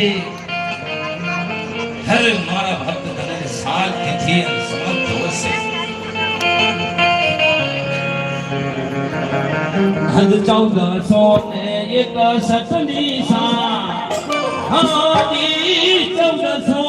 છે. હરે મારા ભક્ત તને સાત તિથિ અને સમત દિવસે હદ ચૌદસો ને એકસઠની સા હાજી ચૌદસો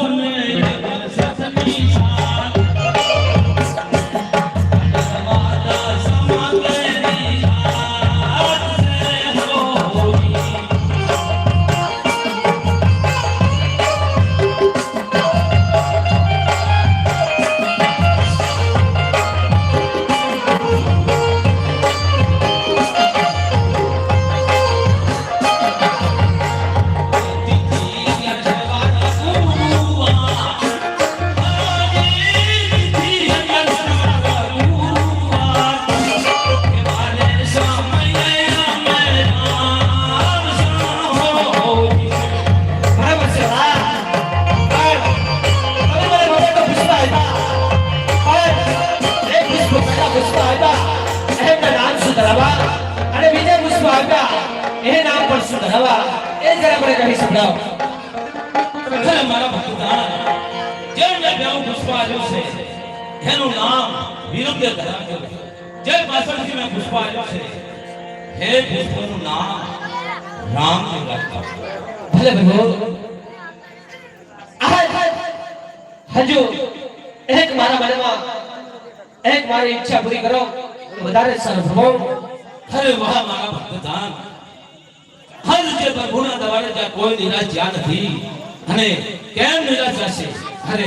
કેમ નિરાશ અરે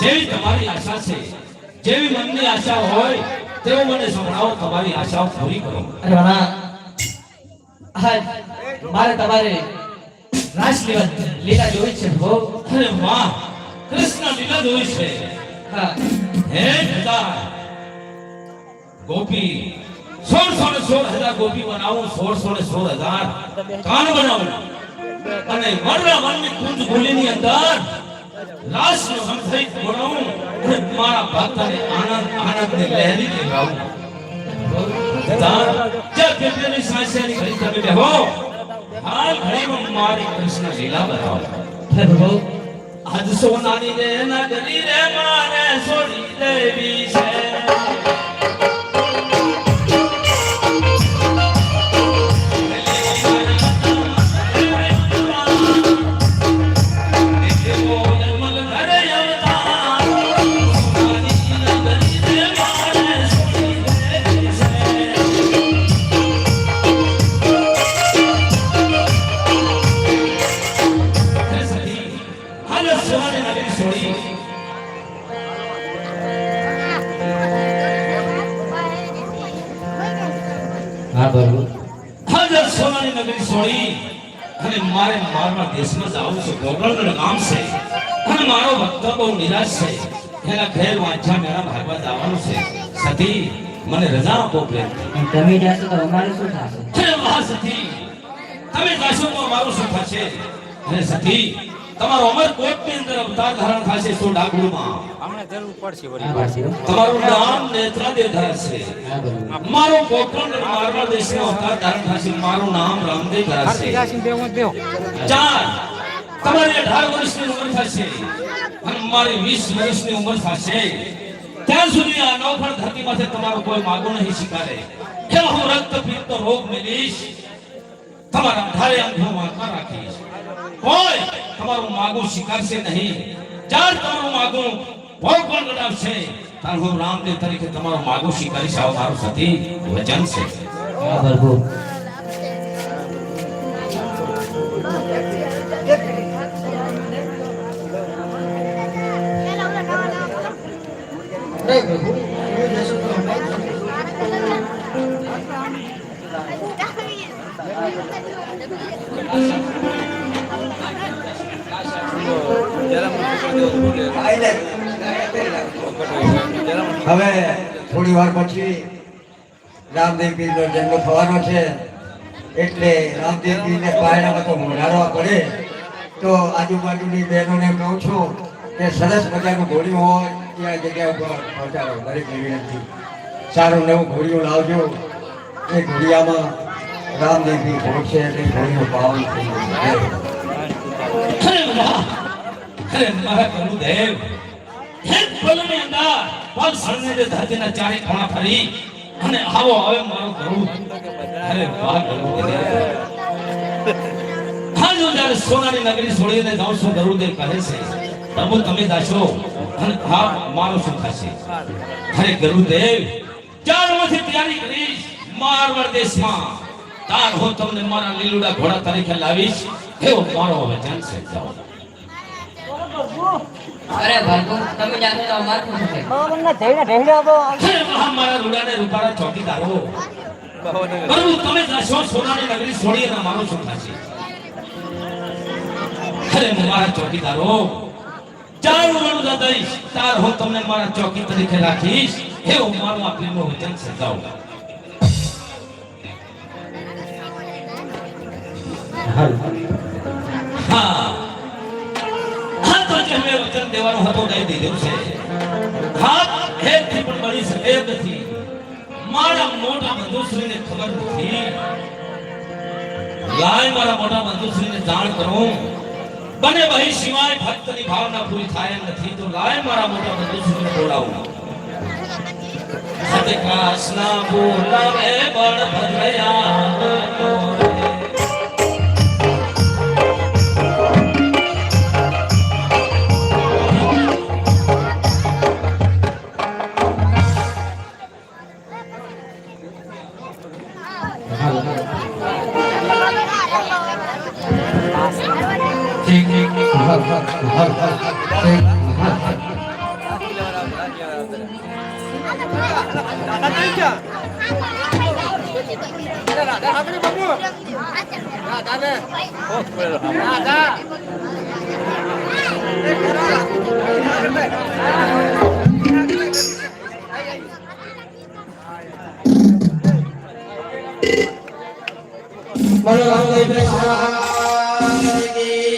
જેવી તમારી આશા છે જેવી મનની આશા હોય તેવું મને સંભળાવો તમારી આશાઓ પૂરી કરો. અરે વાણા આહ, મારે તમારે રાસ લીલા લીલા જોઈ છે ભો અરે વાહ કૃષ્ણ લીલા જોઈ છે. હા. હે ખુદા ગોપી સોળ સોળ સોળ હજાર ગોપી બનાવું સોળ સોળ સોળ હજાર કાન બનાવું. અને મારા મનની કુંજ ભૂલીની અંદર રાસનો સંથિત બનાવું અને મારા ભક્તને આનંદ, આનંદને લહેરી કે ગાવું. મારી કૃષ્ણ સોનાની રે નગરી રે મારે છોડી દેવી છે. રજા આપો પ્રેમ તમે જશો તો અમારે શું થશે? હે સતી તમે જશો તો અમારું શું થશે? અને સતી તમારો અમરકોટની અંદર અવતાર ધારણ થશે સો ડાકુરમાં હમણાં જરૂર પડશે વળી. પાછી. તમારું નામ નેત્રાદેવ ધરાશે. હા. મારો પોકરણ મારવા દેશનો અવતાર ધારણ થશે. મારું નામ રામદેવ ધરાશે. આરતી દાસી દેવ દેવ ચાર તમારી અઢાર વર્ષની ઉંમર થશે. અને મારી વીસ વર્ષની ઉંમર થશે. ત્યાં સુધી આ નવફળ ધરતી પાસે તમારો કોઈ માગો નહીં સ્વીકારે કે હું રક્ત પીતો રોગ મેલીશ, તમારા અઢારે અંધો આત્મા રાખીશ. કોઈ તમારું માગું સ્વીકારશે નહીં. ચાર તમારું માગું ભોગ પણ ગણાવશે ત્યારે હું રામદેવ તરીકે તમારું માગું સ્વીકારીશ આવો મારું સતી વચન છે. પ્રભુ હવે થોડી વાર પછી રામદેવ પીરનો જન્મ થવાનો છે, એટલે રામદેવ પીરને પાયણામાં તો મોઢાડવા પડે. તો આજુબાજુની બહેનોને કહું છું કે સરસ મજાનું ઘોડિયું હોય ત્યાં જગ્યા ઉપર પહોંચાડો દરેક વિનંતી સારું નવું ઘોડિયું લાવજો. એ ઘોડિયામાં રામદેવજી પીર છે એટલે ઘોડિયું પાવન થઈ મારા ગુરુદેવ પલની અંદર ચારે ખૂણા ફરી. અને આવો, હવે મારો ગુરુ. અરે વાહ ગુરુદેવ હા જો સોનાની નગરી છોડીને જાઉં છું, ગરુદેવ કહે છે. પ્રભુ, તમે જાશો. હા મારું શું થશે? અરે ગરુદેવ ચારમાંથી તૈયારી કરીશ. મારવાડ દેશમાં તાર હું તમને મારા લીલુડા ઘોડા તરીકે લાવીશ. એવો મારો વચન છે જાઓ. અરે ભાગુ તમે જાણો તો અમારું શું છે? અરે મારા રૂડાને ચોકીદારો પ્રભુ તમે જાશો સોનાની નગરી છોડી અને મારું શું થશે? અરે મારા ચોકીદારો ચાર વર્ષ દઈશ તાર હું તમને મારા ચોકી તરીકે રાખીશ. એવું મારું આ પ્રેમનું વચન છે હા હા. તો જે મેં વચન દેવાનું હતો દઈ દીધું છે. હા હે થી પણ બની શકે નથી. મારા મોટા બંધુશ્રીને ખબર નથી. લાય મારા મોટા બંધુશ્રીને જાણ કરું. બને ભાઈ સિવાય ભક્તની ભાવના પૂરી થાય નથી. તો લાય મારા મોટા બંધુશ્રીને બોલાવું. સતકાશના બોલાવે બળ ભદ્રયા ઠીક હર હર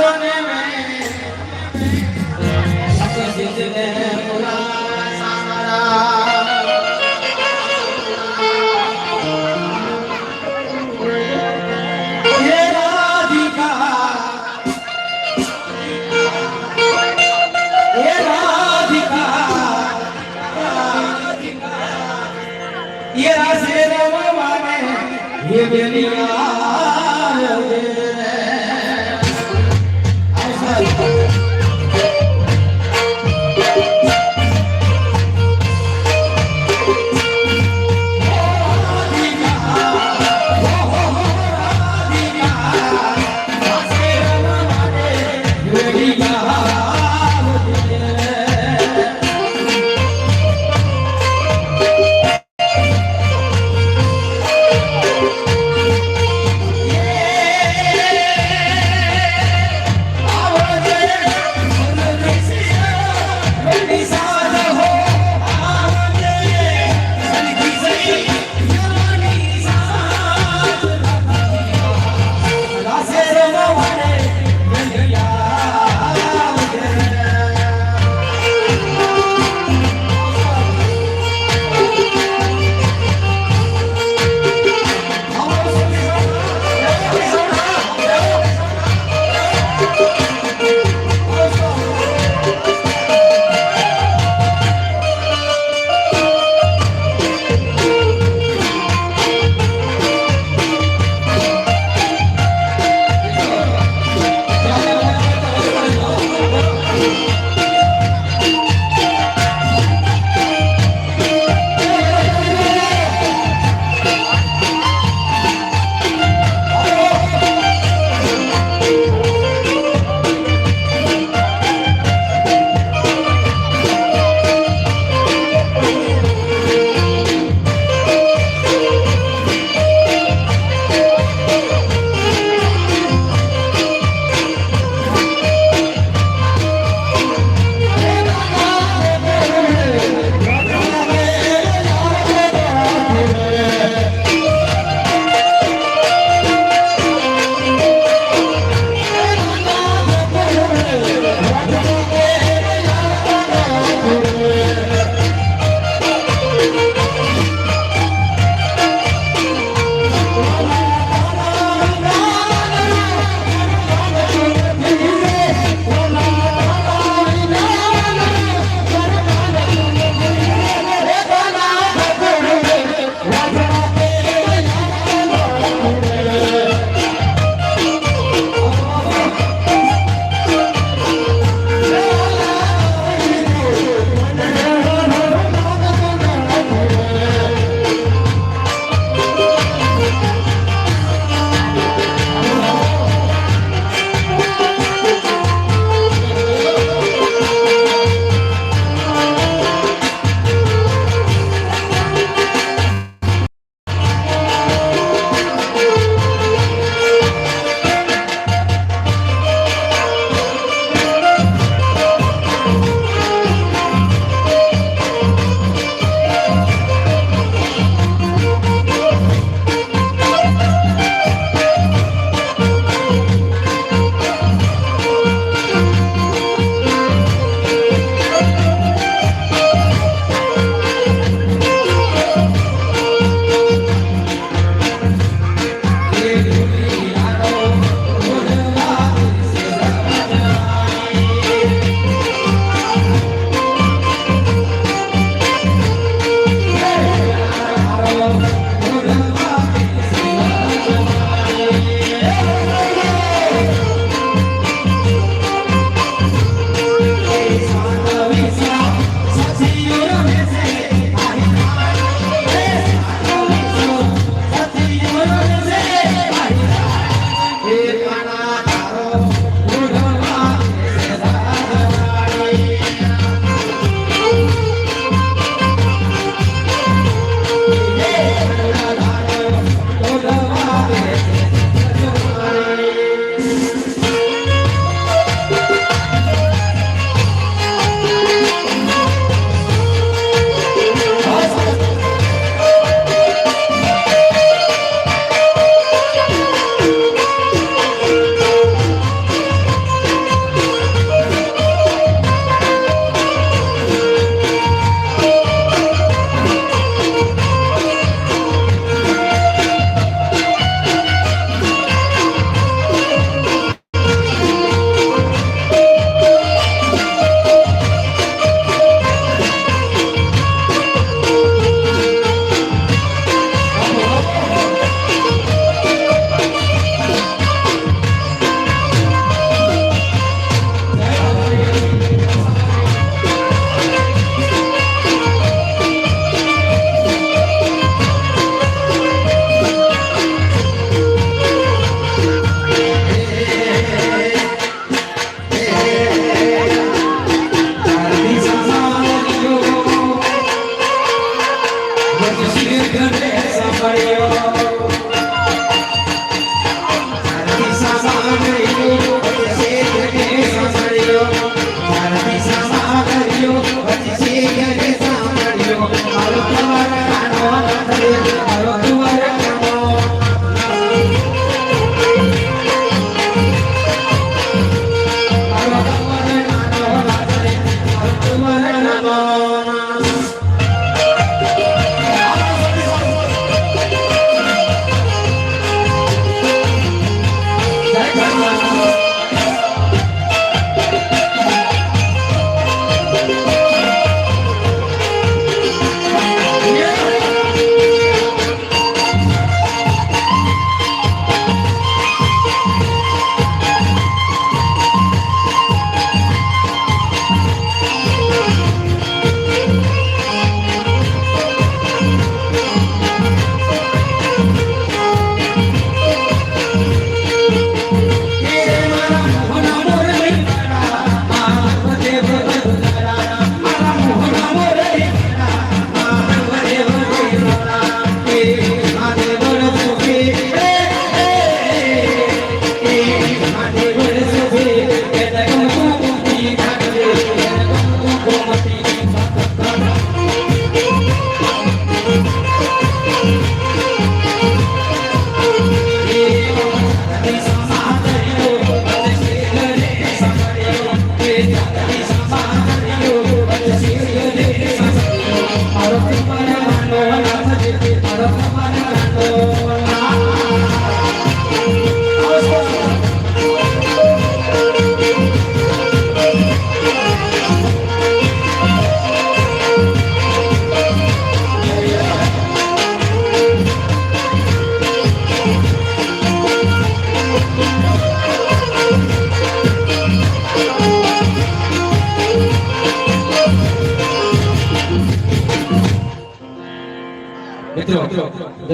জনে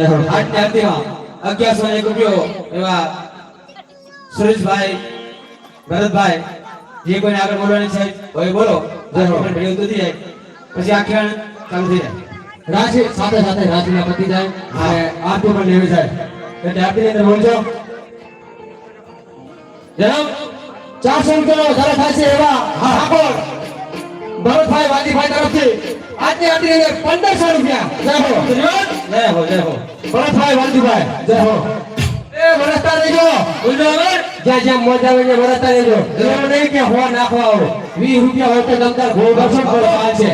હો. આજની આરતીમાં અગિયારસો એક રૂપિયો. એવા સુરેશભાઈ ભરતભાઈ જે કોઈને આગળ બોલવાની છે હોય બોલો. જય ઉતરી જાય. પછી આખ્યાન ચાલુ થઈ જાય. રાશિ સાથે સાથે રાશિના પતી જાય. અને આરતી પણ લેવી જાય એટલે આરતીની અંદર બોલજો. જણાવ ચારસો રૂપિયાનો વધારો થાય છે એવા ઠાકોર. ભરતભાઈ વાજીભાઈ તરફથી. આજની આટલી અંદર પંદરસો રૂપિયા. જય હો. જય હો જય હો. ભરતભાઈ વાજીભાઈ જય હો. એ વરસતા રહેજો. હવે જ્યાં જ્યાં મોજા આવે ત્યાં વરસતા રહેજો. એવું નહીં કે હો નાખવા આવો. વીસ રૂપિયા હોય તો ગોળ કરો છે.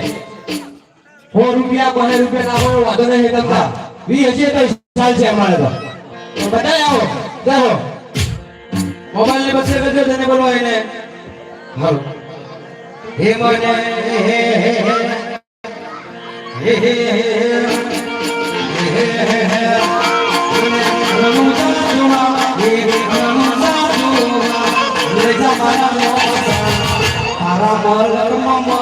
સો રૂપિયા બને રૂપિયા નાખો વાંધો નહીં તમતા વી હજી તો ચાલ છે અમારે તો. તો આવો. જય હો. મોબાઈલ ને બસે કરજો તને બોલવા એને. હાલો. હે મને હે હે હે હે તારા મલરમાં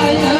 나야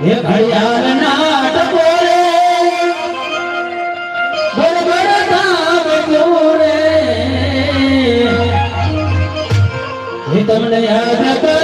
એ ઘડિયાળના ટકોરે બરબર ધામ જોરે એ તમને યાદ કરું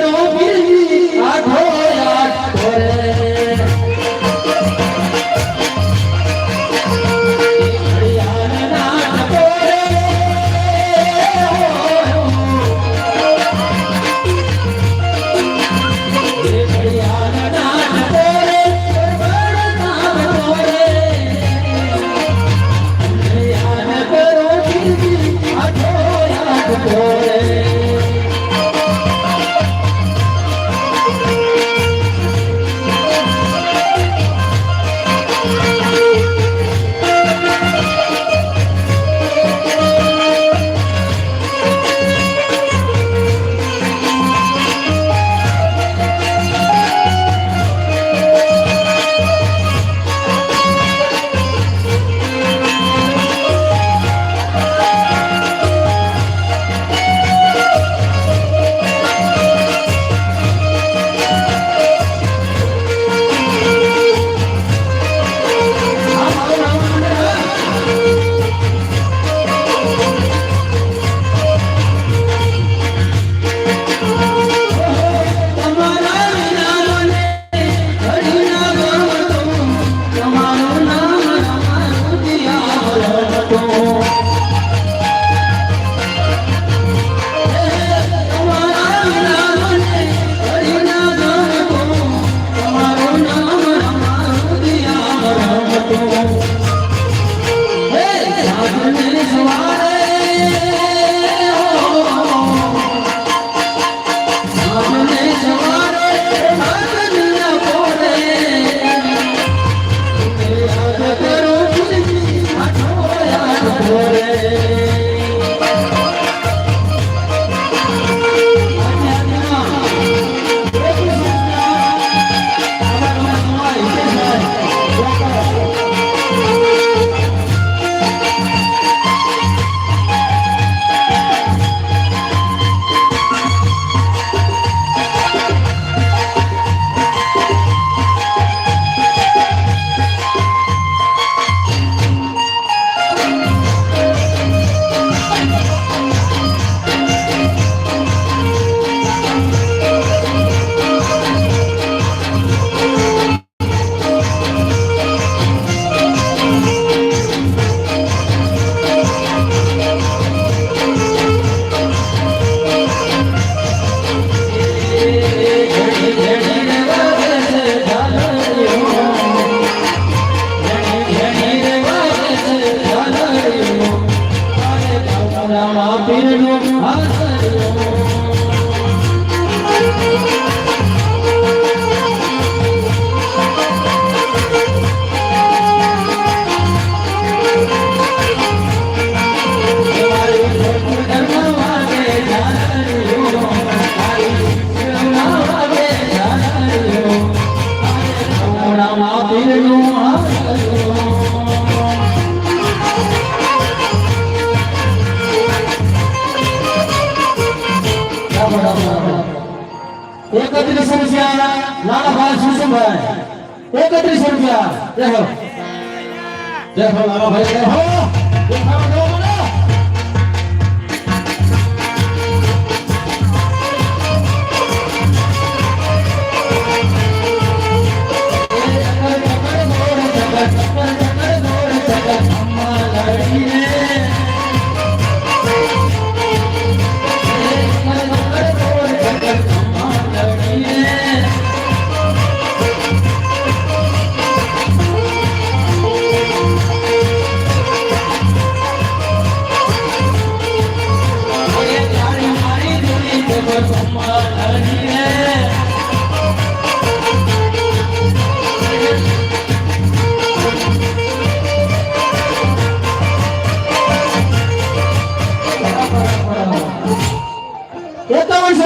લાલાભાઈ દેખો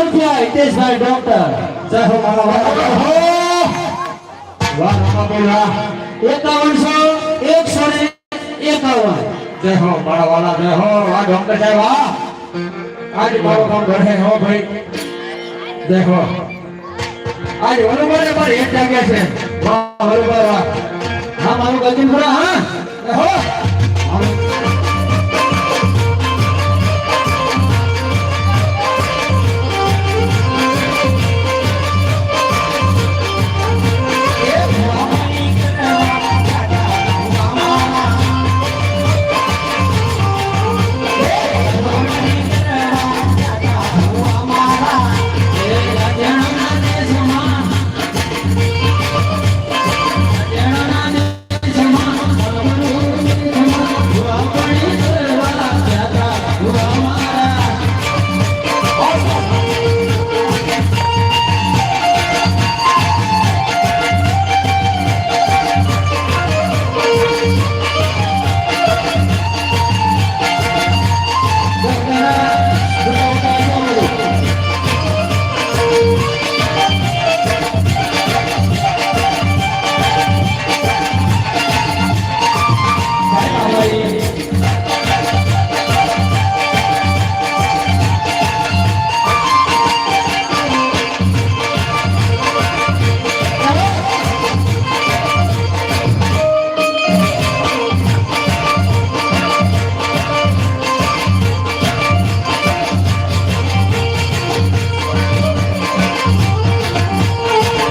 મુખિયા હિતેશભાઈ ડોક્ટર જય હો મારા હો વાહ બોલા એકાવનસો એકસો ને એકાવન જય હો મારા વાલા જય હો આ ડોક્ટર સાહેબ આ આજ મારો કામ ઘરે હો ભાઈ દેખો આજ વરુબર પર એક જગ્યા છે વાહ વરુબર વાહ હા મારું ગજન હા હો